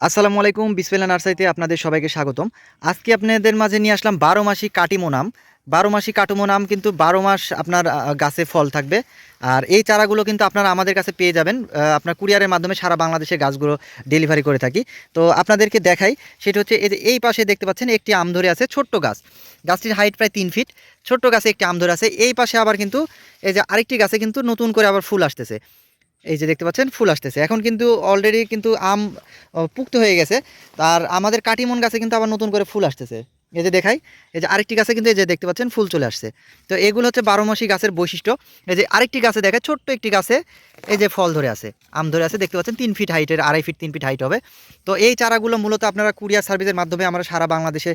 আসসালামু আলাইকুম বিসমিল্লা নার্সারিতে আপনাদের সবাইকে স্বাগতম। আজকে আপনাদের মাঝে নিয়ে আসলাম বারো মাসি কাটিমো নাম। বারো মাসি কাটিমো নাম কিন্তু বারো মাস আপনার গাছে ফল থাকবে। আর এই চারাগুলো কিন্তু আপনারা আমাদের কাছে পেয়ে যাবেন আপনার কুরিয়ারের মাধ্যমে সারা বাংলাদেশে গাছগুলো ডেলিভারি করে থাকি। তো আপনাদেরকে দেখাই, সেটা হচ্ছে এই পাশে দেখতে পাচ্ছেন একটি আম ধরে আছে, ছোট্ট গাছ। গাছটির হাইট প্রায় তিন ফিট, ছোট্ট গাছে একটি আম ধরে আছে। এই পাশে আবার কিন্তু, এই যে আরেকটি গাছে কিন্তু নতুন করে আবার ফুল আসতেছে। এই যে দেখতে পাচ্ছেন, ফুল আসতেছে। এখন কিন্তু অলরেডি কিন্তু আম পুক্ত হয়ে গেছে। আর আমাদের কাটিমন গাছে কিন্তু আবার নতুন করে ফুল আসতেছে। এই যে দেখাই, এই যে আরেকটি গাছে কিন্তু এই যে দেখতে পাচ্ছেন, ফুল চলে আসছে। তো এগুলো হচ্ছে বারো মাসি গাছের বৈশিষ্ট্য। এই যে আরেকটি গাছে দেখে, ছোট্ট একটি গাছে এই যে ফল ধরে আছে, আম ধরে আছে, দেখতে পাচ্ছেন, তিন ফিট হাইটের আড়াই ফিট তিন ফিট হাইট হবে। তো এই চারাগুলো মূলত আপনারা কুরিয়ার সার্ভিসের মাধ্যমে আমরা সারা বাংলাদেশে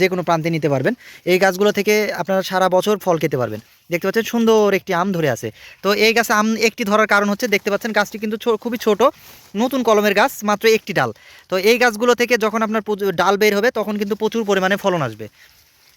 যে কোনো প্রান্তে নিতে পারবেন। এই গাছগুলো থেকে আপনারা সারা বছর ফল খেতে পারবেন। দেখতে পাচ্ছেন সুন্দর একটি আম ধরে আছে। তো এই গাছে আম একটি ধরার কারণ হচ্ছে দেখতে পাচ্ছেন গাছটি কিন্তু খুবই ছোট, নতুন কলমের গাছ, মাত্র একটি ডাল। তো এই গাছগুলো থেকে যখন আপনার ডাল বের হবে, তখন কিন্তু প্রচুর পরিমাণে ফলন আসবে।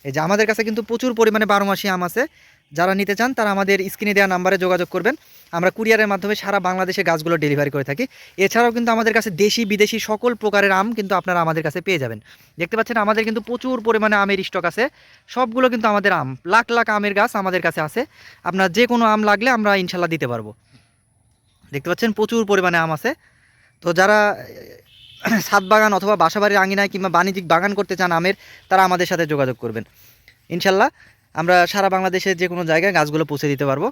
এই যে আমাদের কাছে কিন্তু প্রচুর পরিমাণে বারো মাসি আম আছে। যারা নিতে চান তারা আমাদের স্ক্রিনে দেওয়া নাম্বারে যোগাযোগ করবেন। আমরা কুরিয়ারের মাধ্যমে সারা বাংলাদেশে গাছগুলো ডেলিভারি করে থাকি। এছাড়াও কিন্তু আমাদের কাছে দেশি, বিদেশি সকল প্রকারের আম কিন্তু আপনারা আমাদের কাছে পেয়ে যাবেন। দেখতে পাচ্ছেন, আমাদের কিন্তু প্রচুর পরিমাণে আমের স্টক আছে। সবগুলো কিন্তু আমাদের আম, লাখ লাখ আমের গাছ আমাদের কাছে আছে। আপনার যে কোনো আম লাগলে আমরা ইনশাল্লাহ দিতে পারব। দেখতে পাচ্ছেন, প্রচুর পরিমাণে আম আছে। তো যারা, ছাদ বাগান অথবা বাসাবাড়ির আঙিনায় কিংবা বাণিজ্যিক বাগান করতে চান আমের, তারা আমাদের সাথে যোগাযোগ করবেন। ইনশাল্লাহ আমরা সারা বাংলাদেশের যে কোনো জায়গায় গাছগুলো পৌঁছে দিতে পারব।